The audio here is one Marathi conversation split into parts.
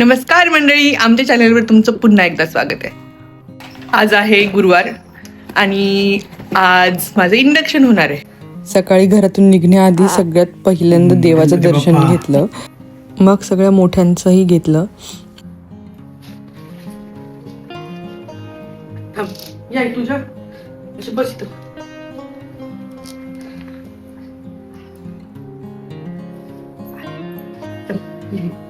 नमस्कार मंडळी आमच्या चॅनलवर तुमचं पुन्हा एकदा स्वागत आहे. आज आहे गुरुवार आणि आज माझं इंडक्शन होणार आहे. सकाळी घरातून निघण्याआधी सगळ्यात पहिल्यांदा देवाचं दर्शन घेतलं. मग सगळ्या मोठ्यांचंही घेतलं. तुझ्या.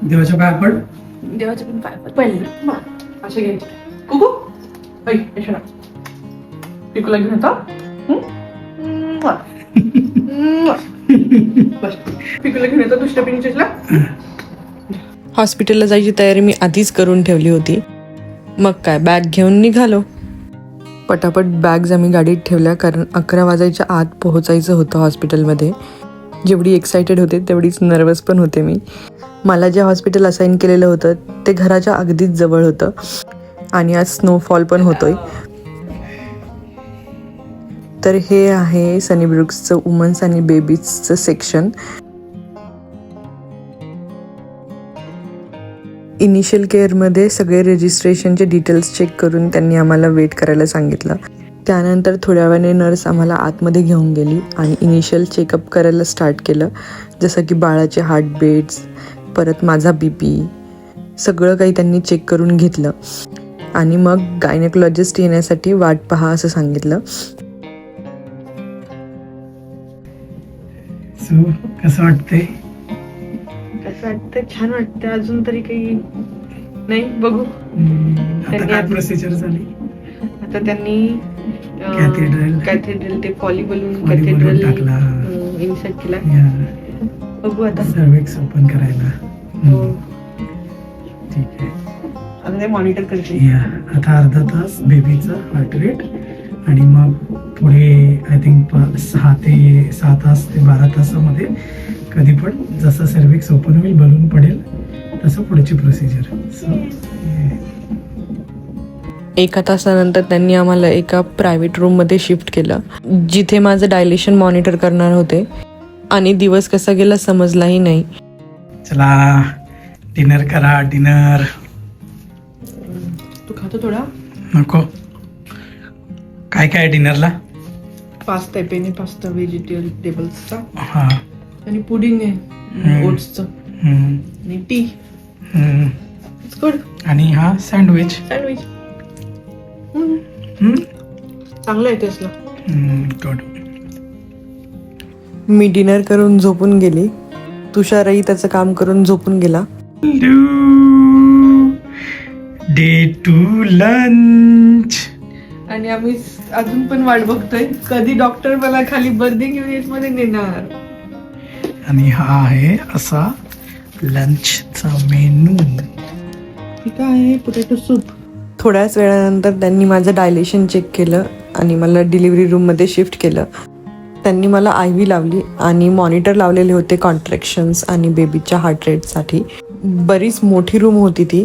देवाच्या पाया पड. देवाचे पण पाय. पहिले. असे घ्यायचे. कुकू? ऐ यशोदा पिकूला घेऊन येतो. पिकूला घेऊन येतो दुसऱ्या पिंचेसला हॉस्पिटलला जायची तयारी मी आधीच करून ठेवली होती. मग काय बॅग घेऊन निघालो. पटापट बॅग्स आम्ही गाडीत ठेवल्या कारण अकरा वाजायच्या आत पोहोचायचं होतं हॉस्पिटलमध्ये. जेवढी एक्सायटेड होते तेवढीच नर्वस पण होते मी. मला जे हॉस्पिटल असाईन केलेलं होतं ते घराच्या अगदीच जवळ होतं. आणि आज स्नोफॉल पण होतोय. तर हे आहे सनी ब्रुक्सचं वुमन्स आणि बेबीजचं सेक्शन इनिशियल केअरमध्ये सगळे रजिस्ट्रेशनचे डिटेल्स चेक करून त्यांनी आम्हाला वेट करायला सांगितलं. त्यानंतर थोड्या वेळाने नर्स आम्हाला आतमध्ये घेऊन गेली आणि इनिशियल चेकअप करायला स्टार्ट केलं. जसं की बाळाचे हार्टबीट्स परत माझा बी पी सगळं काही त्यांनी चेक करून घेतलं. आणि मग गायनेकोलॉजिस्ट येण्यासाठी वाट पहा असं सांगितलं. सो कसं वाटतंय? कसं वाटतं छान वाटतं अजून तरी काही नाही? बघू. त्यांनी प्रोसिजर झाली? आता त्यांनी. कॅथेड्रल ते पॉली बलून कॅथेड्रल टाकला. इन्सर्ट केला. बघू आता. सर्वेक्स ओपन करायला. ठीक आहे मॉनिटर करते. या आता अर्धा तास बेबीचा हार्ट रेट आणि मग पुढे आय थिंक सहा ते सहा तास ते बारा तासामध्ये कधी पण जसं सर्विक्स ओपन होईल बलून पडेल तसं पुढची प्रोसिजर सो एका तासानंतर त्यांनी आम्हाला एका प्रायव्हेट रूममध्ये शिफ्ट केलं जिथे माझं डायलेशन मॉनिटर करणार होते. आणि दिवस कसा गेला समजलाही नाही. चला डिनर करा डिनर तू खातो थोडा? नको. काय काय डिनरला पास्ता आहे पेनी पास्ता व्हेजिटेबल्सचा हा. आणि पुडिंग आहे. ओट्सचं. हम्म, आणि टी हम्म. इट्स गुड आणि हा सँडविच सँडविच हम्म, चांगलं आहे टेस्टला हम्म, good. मी डिनर करून झोपून गेली. तुषारही त्याचं काम करून झोपून गेला. डे टू लंच आणि आम्ही अजून पण वाट बघतोय. कधी डॉक्टर मला खाली बर्दिंग युनिटमध्ये नेणार. आणि हा आहे असा लंचचा मेनू ठीक आहे पोटॅटो सूप थोड्याच वेळानंतर त्यांनी माझं डायलेशन चेक केलं आणि मला डिलिव्हरी रूममध्ये शिफ्ट केलं. त्यांनी मला आय व्ही लावली आणि मॉनिटर लावलेले होते कॉन्ट्रॅक्शन्स आणि बेबीच्या हार्ट रेटसाठी बरीच मोठी रूम होती ती.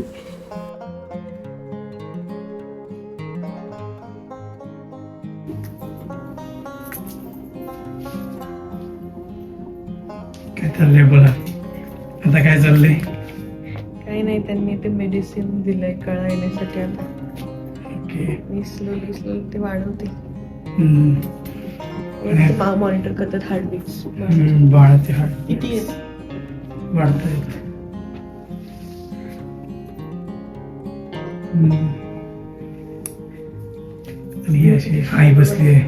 काय चाललंय बोला. आता काय चाललंय? काही नाही त्यांनी ते मेडिसिन दिलंय कळा येण्यासाठी आता ओके मी स्लोली स्लोली ते वाढवते. हम्म, मॉनिटर करतात हार्टबीट्स हम्म, बाळाचे हात किती आहे वाढत आहेत. आणि अशी आई बसली हे आहे.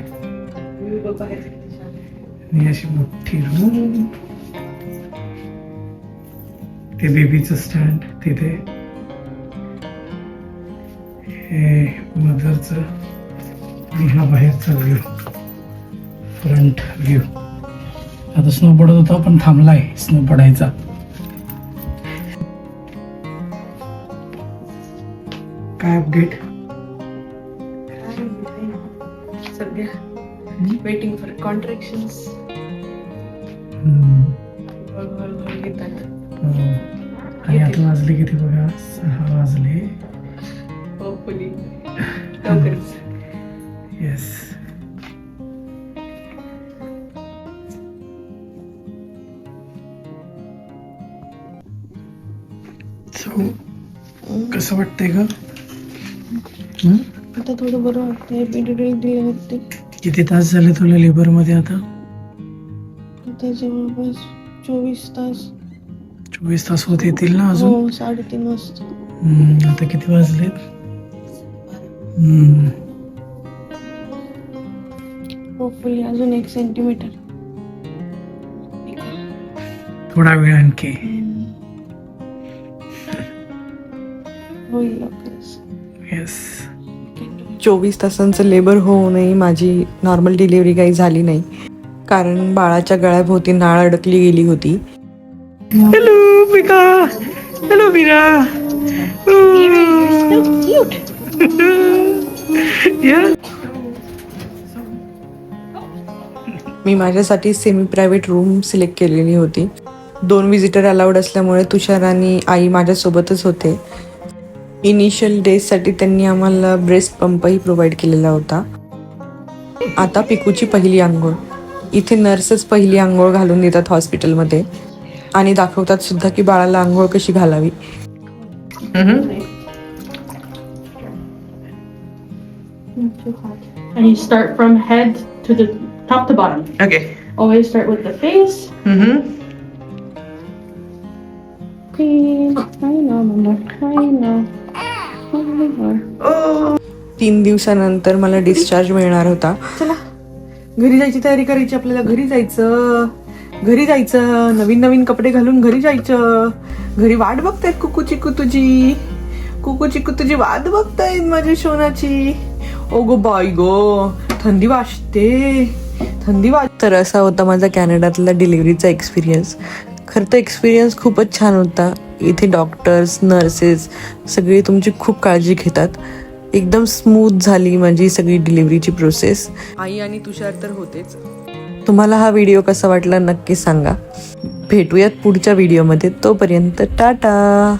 आणि अशी मोठी रूम ते बेबीचं स्टँड तिथे. हे मदरचं आणि हा बाहेरचा व्ह्यू फ्रंट व्ह्यू आता स्नो पडत होता पण थांबलाय. स्नो पडायचा काय अपडेट. सध्या वेटिंग फॉर येतात आणि आता वाजले किती बघा? सहा वाजले. होपफुली सो कसं वाटतंय ग? आता थोडं बरं वाटतंय डिलिव्हरी दिल्यावरती किती तास झाले तुला लेबरमध्ये आता? आता जवळपास चोवीस तास. चोवीस तास होत येतील ना अजून? हो साडेतीन वाजता. हम्म, आता किती वाजलेत? हम्म, होपफुली अजून एक सेंटीमीटर थोडा वेळ आणखी. होईल लवकरच येस चोवीस तासांचं लेबर होऊनही माझी नॉर्मल डिलिव्हरी काही झाली नाही. कारण बाळाच्या गळ्याभोवती नाळ अडकली गेली होती. हॅलो पिका हॅलो मीरा मी माझ्यासाठी सेमी प्रायव्हेट रूम सिलेक्ट केलेली होती. दोन विजिटर अलाउड असल्यामुळे तुषार आणि आई माझ्यासोबतच होते. इनिशियल डेजसाठी त्यांनी आम्हाला ब्रेस्ट पंपही प्रोव्हाइड केलेला होता आता पिकूची पहिली आंघोळ इथे नर्सेस पहिली आंघोळ घालून देतात हॉस्पिटलमध्ये आणि दाखवतात सुद्धा की बाळाला आंघोळ कशी घालावी And you start from head to the top to bottom. Okay Always start with the face. Clean. I know, mama. I know. तीन दिवसानंतर मला डिस्चार्ज मिळणार होता. चला. घरी जायची तयारी करायची आपल्याला घरी जायचं. घरी जायचं नवीन नवीन कपडे घालून घरी जायचं. घरी वाट बघतायत कुकू चिकू तुझी कुकू चिकू तुझी वाट बघतायत माझी सोनाची ओ गो बाई गो थंडी वाजते. थंडी वाज तर असा होता माझा कॅनडातला डिलिव्हरीचा एक्सपिरियन्स खरं तर एक्सपिरियन्स खूपच छान होता. इथे डॉक्टर्स नर्सेस सगळे तुमची खूप काळजी घेतात. एकदम स्मूथ झाली माझी सगळी डिलिव्हरीची प्रोसेस आई आणि तुषार तर होतेच. तुम्हाला हा व्हिडिओ कसा वाटला नक्की सांगा. भेटूयात पुढच्या व्हिडिओमध्ये तोपर्यंत टाटा!